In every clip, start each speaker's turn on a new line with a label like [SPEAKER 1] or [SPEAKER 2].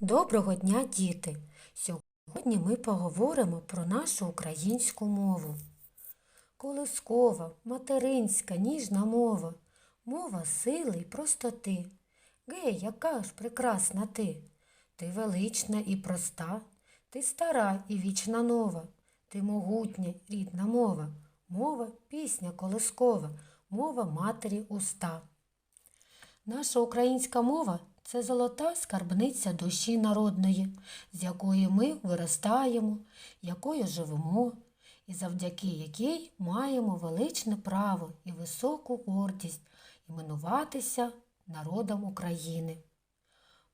[SPEAKER 1] Доброго дня, діти! Сьогодні ми поговоримо про нашу українську мову. Колискова, материнська, ніжна мова, мова сили й простоти. Гей, яка ж прекрасна ти! Ти велична і проста, ти стара і вічна нова, ти могутня, рідна мова, мова пісня колискова, мова матері уста. Наша українська мова це золота скарбниця душі народної, з якої ми виростаємо, якою живемо, і завдяки якій маємо величне право і високу гордість іменуватися народом України.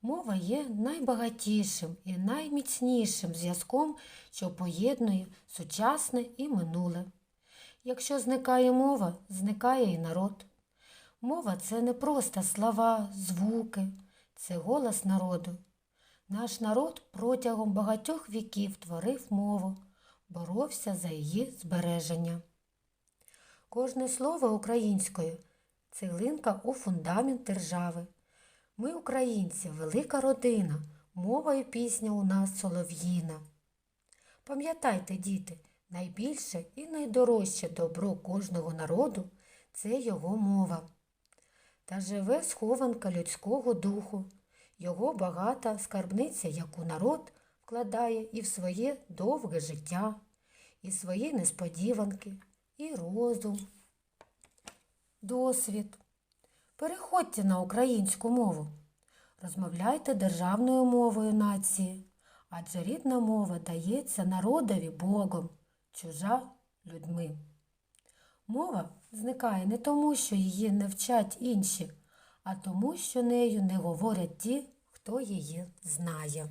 [SPEAKER 1] Мова є найбагатішим і найміцнішим зв'язком, що поєднує сучасне і минуле. Якщо зникає мова, зникає і народ. Мова це не просто слова, звуки, це голос народу. Наш народ протягом багатьох віків творив мову, боровся за її збереження. Кожне слово українською цеглинка у фундамент держави. Ми, українці, велика родина, мова і пісня у нас солов'їна. Пам'ятайте, діти, найбільше і найдорожче добро кожного народу це його мова. Та живе схованка людського духу, його багата скарбниця, яку народ вкладає і в своє довге життя, і свої несподіванки, і розум, досвід. Переходьте на українську мову. Розмовляйте державною мовою нації, адже рідна мова дається народові Богом, чужа людьми. Мова зникає не тому, що її не вчать інші, а тому, що нею не говорять ті, хто її знає.